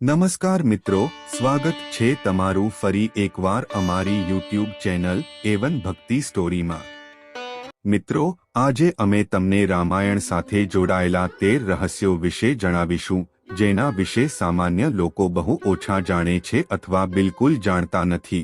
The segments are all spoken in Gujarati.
નમસ્કાર મિત્રો, સ્વાગત છે તમારું ફરી એકવાર અમારી યુટ્યુબ ચેનલ એવન ભક્તિ સ્ટોરીમાં મિત્રો, આજે અમે તમને રામાયણ સાથે જોડાયેલા તેર રહસ્યો વિશે જણાવીશું, જેના વિશે સામાન્ય લોકો બહુ ઓછા જાણે છે અથવા બિલકુલ જાણતા નથી.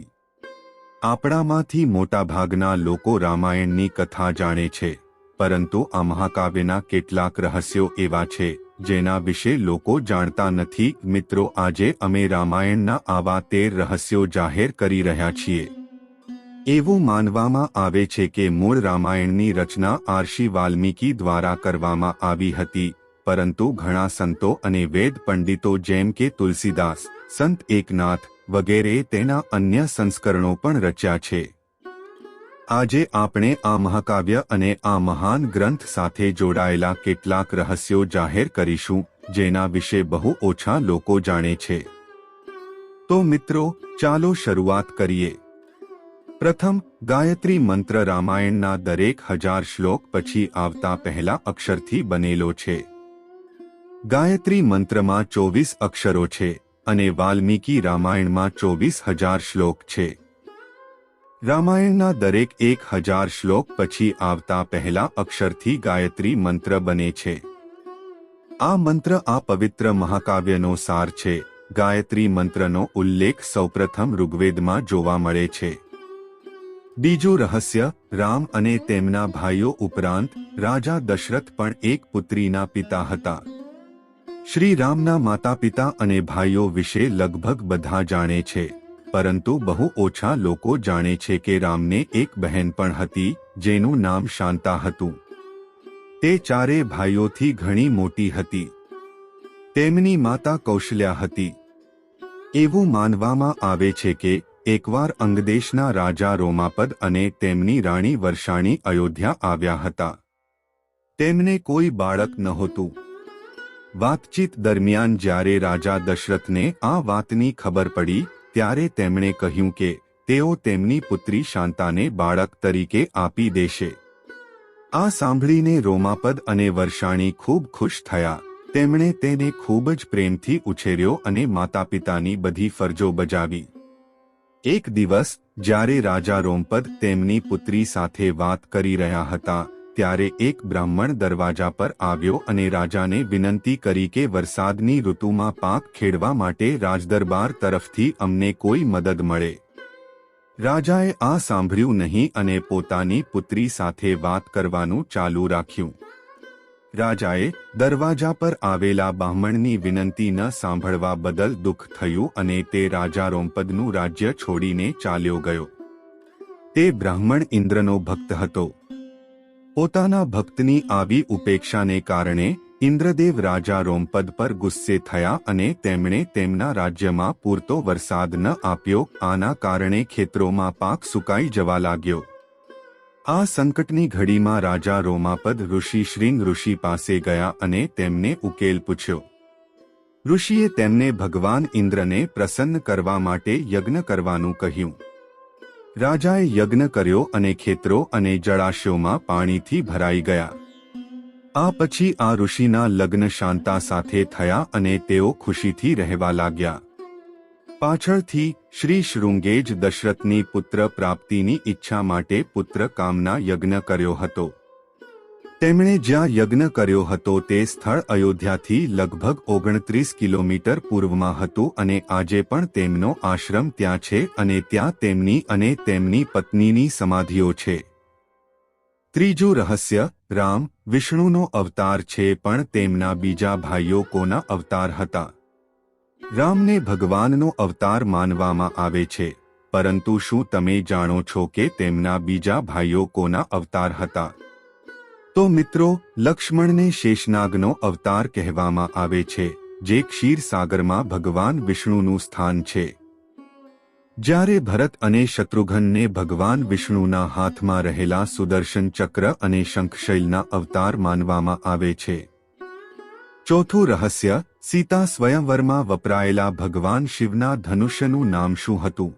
આપણામાંથી મોટાભાગના લોકો રામાયણની કથા જાણે છે, પરંતુ આ મહાકાવ્યના કેટલાક રહસ્યો એવા છે. જેના વિશે લોકો જાણતા નથી. મિત્રો, આજે અમે રામાયણના આવા તેર રહસ્યો જાહેર કરી રહ્યા છીએ. એવું માનવામાં આવે છે કે મૂળ રામાયણની રચના આર્ષિ વાલ્મીકી દ્વારા કરવામાં આવી હતી, પરંતુ ઘણા સંતો અને વેદ પંડિતો જેમ કે તુલસીદાસ, સંત એકનાથ વગેરે તેના અન્ય સંસ્કરણો પણ રચ્યા છે. આજે આપણે આ મહાકાવ્ય અને આ મહાન ગ્રંથ સાથે જોડાયેલા કેટલાક રહસ્યો જાહેર કરીશું, જેના વિશે બહુ ઓછા લોકો જાણે છે. તો મિત્રો, ચાલો શરૂઆત કરીએ. પ્રથમ, ગાયત્રી મંત્ર રામાયણના દરેક હજાર શ્લોક પછી આવતા પહેલા અક્ષરથી બનેલો છે. ગાયત્રી મંત્રમાં ચોવીસ અક્ષરો છે અને વાલ્મીકી રામાયણમાં ચોવીસ હજાર શ્લોક છે. રામાયણના દરેક એક હજાર શ્લોક પછી આવતા પહેલા અક્ષરથી ગાયત્રી મંત્ર બને છે. આ મંત્ર આ પવિત્ર મહાકાવ્યનો સાર છે. ગાયત્રી મંત્રનો ઉલ્લેખ સૌપ્રથમ ઋગ્વેદમાં જોવા મળે છે. બીજું રહસ્ય, રામ અને તેમના ભાઈઓ ઉપરાંત રાજા દશરથ પણ એક પુત્રીના પિતા હતા. શ્રી રામના માતા પિતા અને ભાઈઓ વિશે લગભગ બધા જાણે છે. પરંતુ બહુ ઓછા લોકો જાણે છે કે રામને એક બહેન પણ હતી, જેનું નામ શાંતા હતું. તે ચારે ભાઈઓથી ઘણી મોટી હતી. તેમની માતા કૌશલ્યા હતી. એવું માનવામાં આવે છે કે, એકવાર અંગદેશના રાજા રોમાપદ અને તેમની રાણી વર્ષાણી અયોધ્યા આવ્યા હતા. તેમને કોઈ બાળક નહોતું. વાતચીત દરમિયાન જ્યારે રાજા દશરથને આ વાતની ખબર પડી ત્યારે તેમણે કહ્યું કે તેઓ તેમની પુત્રી શાંતાને બાળક તરીકે આપી દેશે. આ સાંભળીને રોમાપદ અને વર્ષાણી ખૂબ ખુશ થયા. તેમણે તેને ખૂબ જ પ્રેમથી ઉછેર્યો અને માતા પિતાની બધી ફરજો બજાવી. એક દિવસ, જ્યારે રાજા રોમપદ તેમની પુત્રી સાથે વાત કરી રહ્યા હતા ત્યારે એક બ્રાહ્મણ દરવાજા પર આવ્યો અને રાજાને વિનંતી કરી કે વરસાદની ઋતુમાં પાક ખેડવા માટે રાજદરબાર તરફથી અમને કોઈ મદદ મળે. રાજાએ આ સાંભળ્યું નહીં અને પોતાની પુત્રી સાથે વાત કરવાનું ચાલુ રાખ્યું. રાજાએ દરવાજા પર આવેલા બ્રાહ્મણની વિનંતી ન સાંભળવા બદલ દુઃખ થયું અને તે રાજા રોમપદનું રાજ્ય છોડીને ચાલ્યો ગયો. તે બ્રાહ્મણ ઇન્દ્રનો ભક્ત હતો. પોતાના ભક્તની આવી ઉપેક્ષાને કારણે ઇન્દ્રદેવ રાજા રોમપદ પર ગુસ્સે થયા અને તેમણે તેમના રાજ્યમાં પૂરતો વરસાદ ન આપ્યો. આના કારણે ખેતરોમાં પાક સુકાઈ જવા લાગ્યો. આ સંકટની ઘડીમાં રાજા રોમાપદ ઋષિ શ્રીંગ ઋષિ પાસે ગયા અને તેમને ઉકેલ પૂછ્યો. ઋષિએ તેમને ભગવાન ઇન્દ્રને પ્રસન્ન કરવા માટે યજ્ઞ કરવાનું કહ્યું. રાજાએ યજ્ઞ કર્યો અને ખેતરો અને જળાશયોમાં પાણીથી ભરાઈ ગયા. આ પછી આ ઋષિના લગ્ન શાંતા સાથે થયા અને તેઓ ખુશીથી રહેવા લાગ્યા. પાછળથી શ્રી શૃંગેજ દશરથની પુત્ર પ્રાપ્તિની ઈચ્છા માટે પુત્ર કામના યજ્ઞ કર્યો હતો. તેમણે જ્યાં યજ્ઞ કર્યો હતો તે સ્થળ અયોધ્યાથી લગભગ ઓગણત્રીસ કિલોમીટર પૂર્વમાં હતું અને આજે પણ તેમનો આશ્રમ ત્યાં છે અને ત્યાં તેમની અને તેમની પત્નીની સમાધિઓ છે. ત્રીજું રહસ્ય, રામ, વિષ્ણુનો અવતાર છે પણ તેમના બીજા ભાઈઓ કોના અવતાર હતા? રામને ભગવાનનો અવતાર માનવામાં આવે છે, પરંતુ શું તમે જાણો છો કે તેમના બીજા ભાઈઓ કોના અવતાર હતા? તો મિત્રો, લક્ષ્મણને શેષનાગનો અવતાર કહેવામાં આવે છે, જે ક્ષીરસાગરમાં ભગવાન વિષ્ણુનું સ્થાન છે. જ્યારે ભરત અને શત્રુઘ્નને ભગવાન વિષ્ણુના હાથમાં રહેલા સુદર્શન ચક્ર અને શંખશૈલના અવતાર માનવામાં આવે છે. ચોથું રહસ્ય, સીતા સ્વયંવરમાં વપરાયેલા ભગવાન શિવના ધનુષ્યનું નામ શું હતું?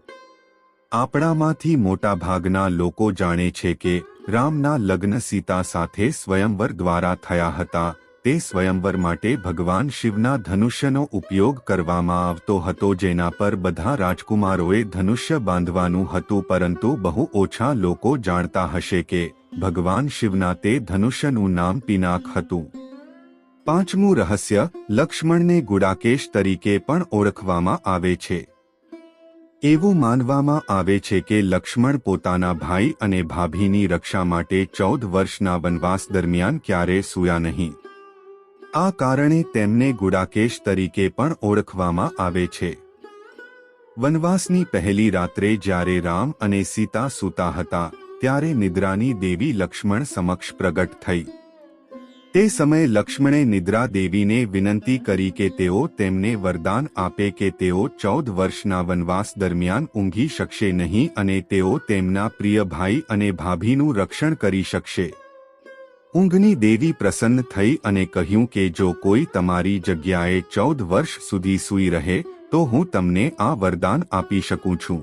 આપણામાંથી મોટાભાગના લોકો જાણે છે કે રામના લગ્ન સીતા સાથે સ્વયંવર દ્વારા થયા હતા. તે સ્વયંવર માટે ભગવાન શિવના ધનુષ્યનો ઉપયોગ કરવામાં આવતો હતો, જેના પર બધા રાજકુમારોએ ધનુષ્ય બાંધવાનું હતું, પરંતુ બહુ ઓછા લોકો જાણતા હશે કે ભગવાન શિવના તે ધનુષ્યનું નામ પિનાક હતું. પાંચમું રહસ્ય, લક્ષ્મણને ગુડાકેશ તરીકે પણ ઓળખવામાં આવે છે. એવું માનવામાં આવે છે કે લક્ષ્મણ પોતાના ભાઈ અને ભાભીની રક્ષા માટે ચૌદ વર્ષના વનવાસ દરમિયાન ક્યારે સૂયા નહીં. આ કારણે તેમને ગુડાકેશ તરીકે પણ ઓળખવામાં આવે છે. વનવાસની પહેલી રાત્રે જ્યારે રામ અને સીતા સૂતા હતા, ત્યારે નિદ્રાની દેવી લક્ષ્મણ સમક્ષ પ્રગટ થઈ. તે સમયે લક્ષ્મણે નિદ્રા દેવીને વિનંતી કરી કે તેઓ તેમને વરદાન આપે કે તેઓ ચૌદ વર્ષના વનવાસ દરમિયાન ઊંઘી શકશે નહીં અને તેઓ તેમના પ્રિય ભાઈ અને ભાભીનું રક્ષણ કરી શકશે. ઊંઘની દેવી પ્રસન્ન થઈ અને કહ્યું કે જો કોઈ તમારી જગ્યાએ ચૌદ વર્ષ સુધી સૂઈ રહે, તો હું તમને આ વરદાન આપી શકું છું.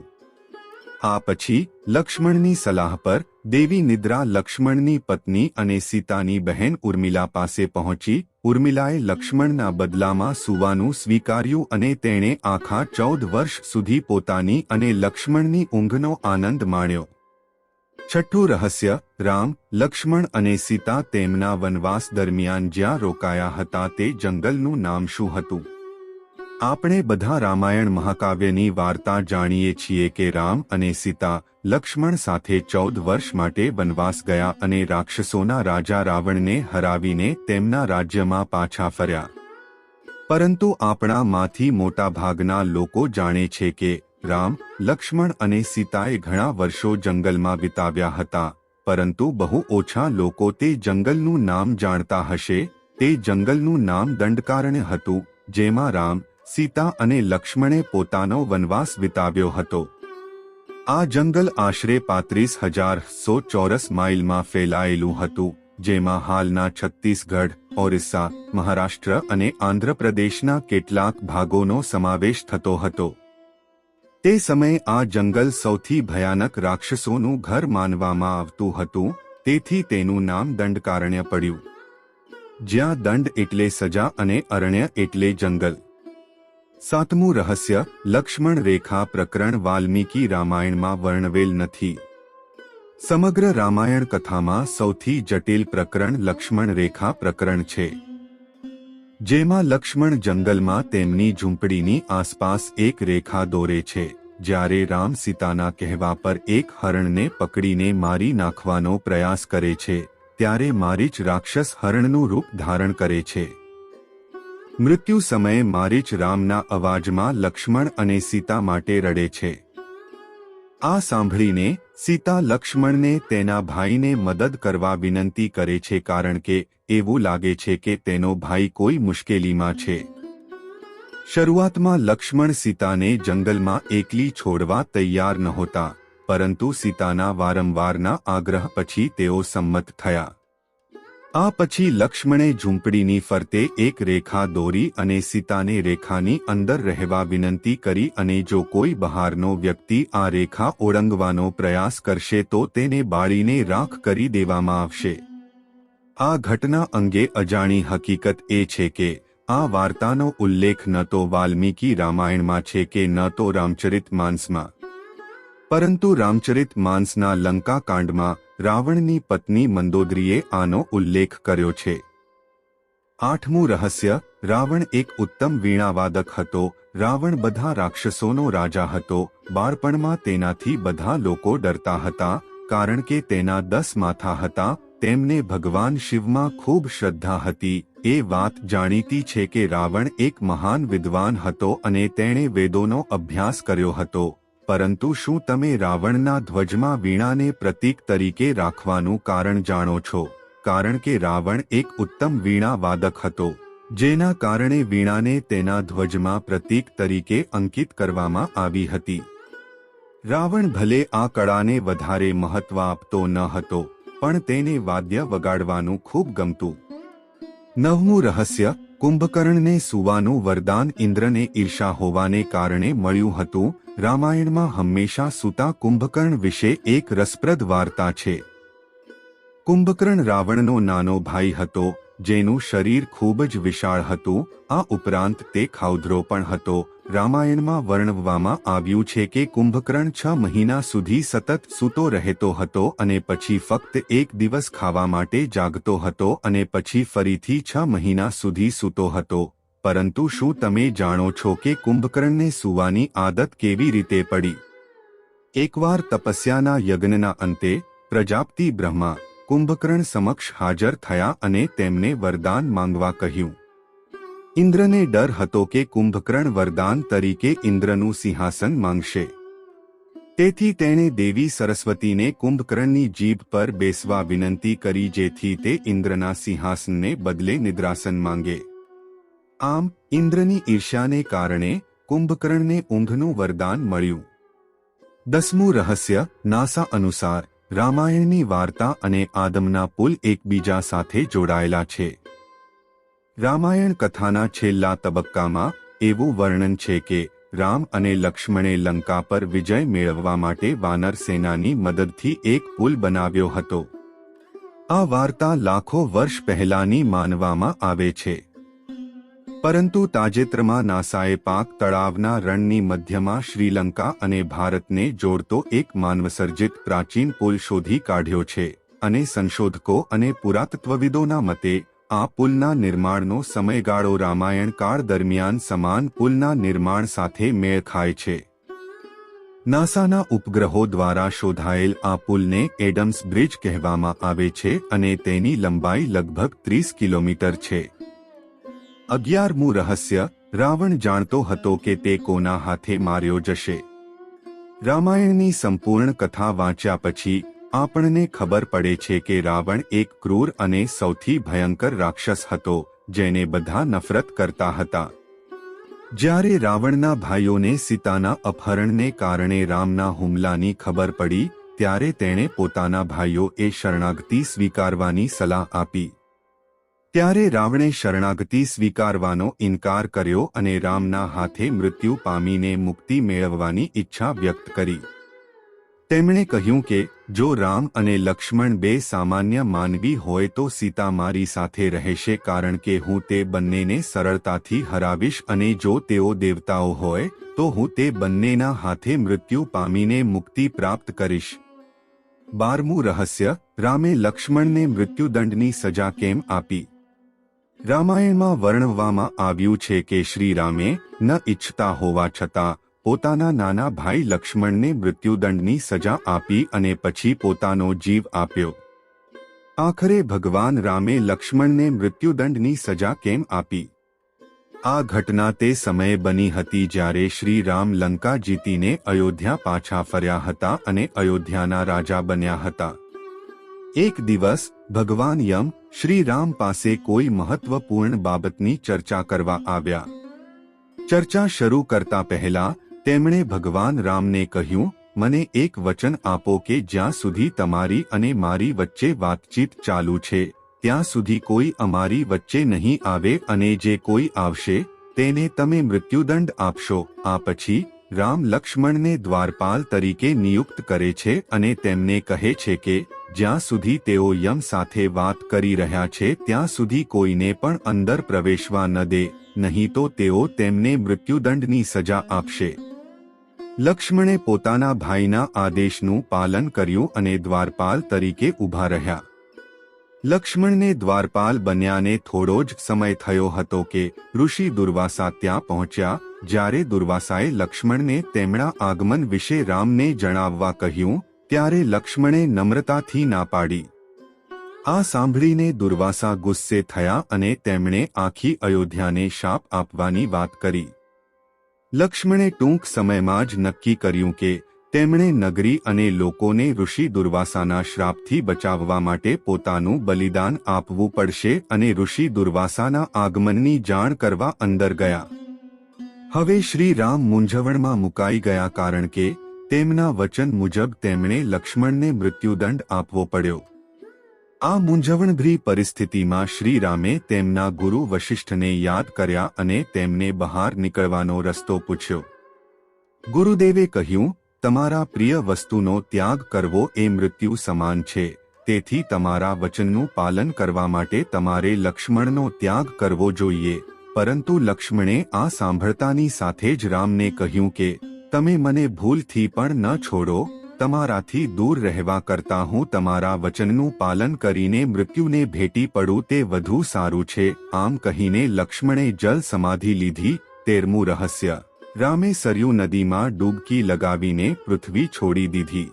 આ પછી લક્ષ્મણની સલાહ પર દેવી નિદ્રા લક્ષ્મણની પત્ની અને સીતાની બહેન ઉર્મિલા પાસે પહોંચી ઉર્મિલાએ લક્ષ્મણના બદલામાં સૂવાનું સ્વીકાર્યું અને તેણે આખા ચૌદ વર્ષ સુધી પોતાની અને લક્ષ્મણની ઊંઘનો આનંદ માણ્યો. છઠ્ઠું રહસ્ય, રામ, લક્ષ્મણ અને સીતા તેમના વનવાસ દરમિયાન જ્યાં રોકાયા હતા તે જંગલનું નામ શું હતું? આપણે બધા રામાયણ મહાકાવ્યની વાર્તા જાણીએ છીએ કે રામ અને સીતા લક્ષ્મણ સાથે ચૌદ વર્ષ માટે વનવાસ ગયા અને રાક્ષસોના રાજા રાવણને હરાવીને તેમના રાજ્યમાં પાછા ફર્યા. પરંતુ આપણામાંથી મોટાભાગના લોકો જાણે છે કે રામ, લક્ષ્મણ અને સીતાએ ઘણા વર્ષો જંગલમાં વિતાવ્યા હતા, પરંતુ બહુ ઓછા લોકો તે જંગલનું નામ જાણતા હશે, તે જંગલનું નામ દંડકારણ્ય હતું, જેમાં રામ સીતા અને લક્ષ્મણે પોતાનો વનવાસ વિતાવ્યો હતો. આ જંગલ આશરે પાંત્રીસ હજાર સો ચોરસ માઇલમાં ફેલાયેલું હતું, જેમાં હાલના છત્તીસગઢ, ઓરિસ્સા, મહારાષ્ટ્ર અને આંધ્રપ્રદેશના કેટલાક ભાગોનો સમાવેશ થતો હતો. તે સમયે આ જંગલ સૌથી ભયાનક રાક્ષસોનું ઘર માનવામાં આવતું હતું, તેથી તેનું નામ દંડકારણ્ય પડ્યું. જ્યાં દંડ એટલે સજા અને અરણ્ય એટલે જંગલ. સાતમું રહસ્ય, લક્ષ્મણ રેખા પ્રકરણ વાલ્મીકી રામાયણમાં વર્ણવેલ નથી. સમગ્ર રામાયણ કથામાં સૌથી જટિલ પ્રકરણ લક્ષ્મણ રેખા પ્રકરણ છે. જેમાં લક્ષ્મણ જંગલમાં તેમની ઝૂંપડીની આસપાસ એક રેખા દોરે છે, જ્યારે રામ સીતાના કહેવા પર એક હરણને પકડીને મારી નાખવાનો પ્રયાસ કરે છે, ત્યારે મારીચ રાક્ષસ હરણનું રૂપ ધારણ કરે છે. મૃત્યુ સમયે મારીચ રામના અવાજમાં લક્ષ્મણ અને સીતા માટે રડે છે. આ સાંભળીને સીતા લક્ષ્મણને તેના ભાઈને મદદ કરવા વિનંતી કરે છે કારણ કે એવું લાગે છે કે તેનો ભાઈ કોઈ મુશ્કેલીમાં છે. શરૂઆતમાં લક્ષ્મણ સીતાને જંગલમાં એકલી છોડવા તૈયાર નહોતા, પરંતુ સીતાના વારંવારના આગ્રહ પછી તેઓ સંમત થયા. આ પછી લક્ષ્મણે ઝૂંપડીની ફરતે એક રેખા દોરી અને સીતાને રેખાની અંદર રહેવા વિનંતી કરી અને જો કોઈ બહારનો વ્યક્તિ આ રેખા ઓળંગવાનો પ્રયાસ કરશે તો તેને બાળીને રાખ કરી દેવામાં આવશે. આ ઘટના અંગે અજાણી હકીકત એ છે કે, આ વાર્તાનો ઉલ્લેખ ન તો વાલ્મીકી રામાયણમાં છે કે ન તો રામચરિત માંસમાં પરંતુ રામચરિત માંસના લંકા કાંડમાં રાવણની પત્ની મંદોદરીએ આનો ઉલ્લેખ કર્યો છે. આઠમું રહસ્ય, રાવણ એક ઉત્તમ વીણાવાદક હતો. રાવણ બધા રાક્ષસોનો રાજા હતો. બાળપણમાં તેનાથી બધા લોકો ડરતા હતા, કારણ કે તેના દસ માથા હતા. તેમને ભગવાન શિવમાં ખૂબ શ્રદ્ધા હતી. એ વાત જાણીતી છે કે રાવણ એક મહાન વિદ્વાન હતો અને તેણે વેદોનો અભ્યાસ કર્યો હતો. પરંતુ શું તમે રાવણના ધ્વજમાં વીણાને પ્રતીક તરીકે રાખવાનું કારણ જાણો છો? કારણ કે રાવણ એક ઉત્તમ વીણા વાદક હતો, જેના કારણે વીણાને તેના ધ્વજમાં પ્રતીક તરીકે અંકિત કરવામાં આવી હતી. રાવણ ભલે આ કળાને વધારે મહત્વ આપતો ન હતો, પણ તેને વાદ્ય વગાડવાનું ખૂબ ગમતું. નવમું રહસ્ય કુંભકર્ણને સુવાનું વરદાન ઇન્દ્રને ઈર્ષા હોવાને કારણે મળ્યું હતું. રામાયણમાં હંમેશા સુતા કુંભકર્ણ વિશે એક રસપ્રદ વાર્તા છે. કુંભકર્ણ રાવણનો નાનો ભાઈ હતો, જેનું શરીર ખૂબ જ વિશાળ હતું. આ ઉપરાંત તે ખાઉધરો પણ હતો. રામાયણમાં વર્ણવવામાં આવ્યું છે કે કુંભકર્ણ છ મહિના સુધી સતત સૂતો રહેતો હતો અને પછી ફક્ત એક દિવસ ખાવા માટે જાગતો હતો અને પછી ફરીથી છ મહિના સુધી સૂતો હતો. પરંતુ શું તમે જાણો છો કે કુંભકર્ણને સૂવાની આદત કેવી રીતે પડી? એકવાર તપસ્યાના યજ્ઞના અંતે પ્રજાપતિ બ્રહ્મા કુંભકર્ણ સમક્ષ હાજર થયા અને તેમને વરદાન માંગવા કહ્યું. ઇન્દ્રને ડર હતો કે કુંભકર્ણ વરદાન તરીકે ઇન્દ્રનું સિંહાસન માંગશે. તેથી તેણે દેવી સરસ્વતીને કુંભકર્ણની જીભ પર બેસવા વિનંતી કરી જેથી તે ઇન્દ્રના સિંહાસનને બદલે નિદ્રાસન માંગે. આમ, ઇન્દ્રની ઈર્ષ્યાને કારણે કુંભકર્ણને ઊંઘનું વરદાન મળ્યું. દસમું રહસ્ય, નાસા અનુસાર, રામાયણની વાર્તા અને આદમના પુલ એકબીજા સાથે જોડાયેલા છે. રામાયણ કથાના છેલ્લા તબક્કામાં એવું વર્ણન છે કે રામ અને લક્ષ્મણે લંકા પર વિજય મેળવવા માટે વાનર સેનાની મદદથી એક પુલ બનાવ્યો હતો. આ વાર્તા લાખો વર્ષ પહેલાની માનવામાં આવે છે. પરંતુ તાજેતરમાં નાસાએ પાક તળાવના રણની મધ્યમાં શ્રીલંકા અને ભારતને જોડતો એક માનવસર્જિત પ્રાચીન પુલ શોધી કાઢ્યો છે અને સંશોધકો અને પુરાતત્વવિદોના મતે આ પુલના નિર્માણનો સમયગાળો રામાયણ કાળ દરમિયાન સમાન પુલના નિર્માણ સાથે મેળ ખાય છે. નાસાના ઉપગ્રહો દ્વારા શોધાયેલ આ પુલને એડમ્સ બ્રિજ કહેવામાં આવે છે અને તેની લંબાઈ લગભગ ત્રીસ કિલોમીટર છે. અગિયારમું રહસ્ય, રાવણ જાણતો હતો કે તે કોના હાથે માર્યો જશે. રામાયણની સંપૂર્ણ કથા વાંચ્યા પછી આપણને ખબર પડે છે કે રાવણ એક ક્રૂર અને સૌથી ભયંકર રાક્ષસ હતો, જેને બધા નફરત કરતા હતા. જ્યારે રાવણના ભાઈઓને સીતાના અપહરણને કારણે રામના હુમલાની ખબર પડી, ત્યારે તેણે પોતાના ભાઈઓ એ શરણાગતિ સ્વીકારવાની સલાહ આપી. ત્યારે રાવણે શરણાગતિ સ્વીકારવાનો ઇનકાર કર્યો અને રામના હાથે મૃત્યુ પામીને મુક્તિ મેળવવાની ઈચ્છા વ્યક્ત કરી. તેમણે કહ્યું કે જો રામ અને લક્ષ્મણ બે સામાન્ય માનવી હોય તો સીતા મારી સાથે રહેશે કારણ કે હું તે બંનેને સરળતાથી હરાવીશ અને જો તેઓ દેવતાઓ હોય, તો હું તે બંનેના હાથે મૃત્યુ પામીને મુક્તિ પ્રાપ્ત કરીશ. બારમું રહસ્ય, રામે લક્ષ્મણને મૃત્યુદંડની સજા કેમ આપી? રામાયણમાં વર્ણવવામાં આવ્યું છે કે શ્રીરામે ન ઈચ્છતા હોવા છતાં પોતાના નાના ભાઈ લક્ષ્મણને મૃત્યુદંડની સજા આપી અને પછી પોતાનો જીવ આપ્યો. આખરે ભગવાન રામે લક્ષ્મણને મૃત્યુદંડની સજા કેમ આપી? આ ઘટના તે સમયે બની હતી જ્યારે શ્રી રામ લંકા જીતીને અયોધ્યા પાછા ફર્યા હતા અને અયોધ્યાના રાજા બન્યા હતા. એક દિવસ, ભગવાન યમ શ્રી રામ પાસે કોઈ મહત્વપૂર્ણ બાબતની ચર્ચા કરવા આવ્યા. ચર્ચા શરૂ કરતા પહેલા તેમણે ભગવાન રામને કહ્યું, મને એક વચન આપો કે જ્યાં સુધી તમારી અને મારી વચ્ચે વાતચીત ચાલુ છે, ત્યાં સુધી કોઈ અમારી વચ્ચે નહીં આવે અને જે કોઈ આવશે, તેને તમે મૃત્યુદંડ આપશો. આ પછી, રામ લક્ષ્મણને દ્વારપાલ તરીકે નિયુક્ત કરે છે અને તેમને કહે છે કે, જ્યાં સુધી તેઓ યમ સાથે વાત કરી રહ્યા છે, ત્યાં સુધી કોઈને પણ અંદર પ્રવેશવા ન દે, નહીં તો તેઓ તેમને મૃત્યુદંડની સજા આપશે. લક્ષ્મણે પોતાના ભાઈના આદેશનું પાલન કર્યું અને દ્વારપાલ તરીકે ઊભા રહ્યા. લક્ષ્મણને દ્વારપાલ બન્યાને થોડો જ સમય થયો હતો કે ઋષિ દુર્વાસા ત્યાં પહોંચ્યા, જ્યારે દુર્વાસાએ લક્ષ્મણને તેમના આગમન વિશે રામને જણાવવા કહ્યું, ત્યારે લક્ષ્મણે નમ્રતાથી ના પાડી. આ સાંભળીને દુર્વાસા ગુસ્સે થયા અને તેમણે આખી અયોધ્યાને શાપ આપવાની વાત કરી. લક્ષ્મણે ટૂંક સમયમાં જ નક્કી કર્યું કે તેમણે નગરી અને લોકોને ઋષિ દુર્વાસાના શ્રાપથી બચાવવા માટે પોતાનું બલિદાન આપવું પડશે અને ઋષિ દુર્વાસાના આગમનની જાણ કરવા અંદર ગયા. હવે શ્રી રામ મૂંઝવણમાં મુકાઈ ગયા કારણ કે તેમના વચન મુજબ તેમણે લક્ષ્મણને મૃત્યુદંડ આપવો પડ્યો. આ મૂંઝવણભરી પરિસ્થિતિમાં શ્રીરામે તેમના ગુરુ વશિષ્ઠને યાદ કર્યા અને તેમને બહાર નીકળવાનો રસ્તો પૂછ્યો. ગુરુદેવે કહ્યું, તમારા પ્રિય વસ્તુનો ત્યાગ કરવો એ મૃત્યુ સમાન છે. તેથી તમારા વચનનું પાલન કરવા માટે તમારે લક્ષ્મણનો ત્યાગ કરવો જોઈએ. પરંતુ લક્ષ્મણે આ સાંભળતાની સાથે જ રામને કહ્યું કે, તમે મને ભૂલથી પણ ન છોડો. તમારાથી દૂર રહેવા કરતા હું તમારા વચનનું પાલન કરીને મૃત્યુને ભેટી પડું તે વધુ સારું છે. આમ કહીને લક્ષ્મણે જલ સમાધિ લીધી, તેરમું રહસ્ય. રામે સરયુ નદીમાં ડૂબકી લગાવીને પૃથ્વી છોડી દીધી.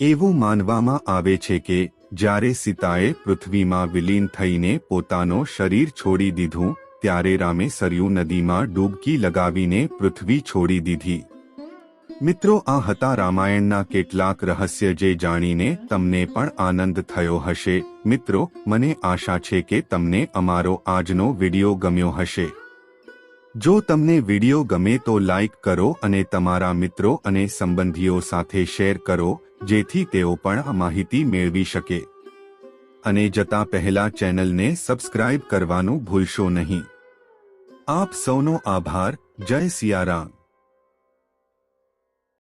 એવું માનવામાં આવે છે કે, જ્યારે સીતાએ પૃથ્વીમાં વિલીન થઈને પોતાનો શરીર છોડી દીધું, ત્યારે રામે સરયુ નદીમાં ડૂબકી લગાવીને પૃથ્વી છોડી દીધી. મિત્રો, આ હતા રામાયણના કેટલાક રહસ્ય જે જાણીને તમને પણ આનંદ થયો હશે. મિત્રો, મને આશા છે કે તમને અમારો આજનો વિડિયો ગમ્યો હશે. જો તમને વિડિયો ગમે તો લાઈક કરો અને તમારા મિત્રો અને સંબંધીઓ સાથે શેર કરો, જેથી તેઓ પણ આ માહિતી મેળવી શકે. અને જતા પહેલા ચેનલને સબસ્ક્રાઇબ કરવાનું ભૂલશો નહીં. આપ સૌનો આભાર. જય સિયારામ.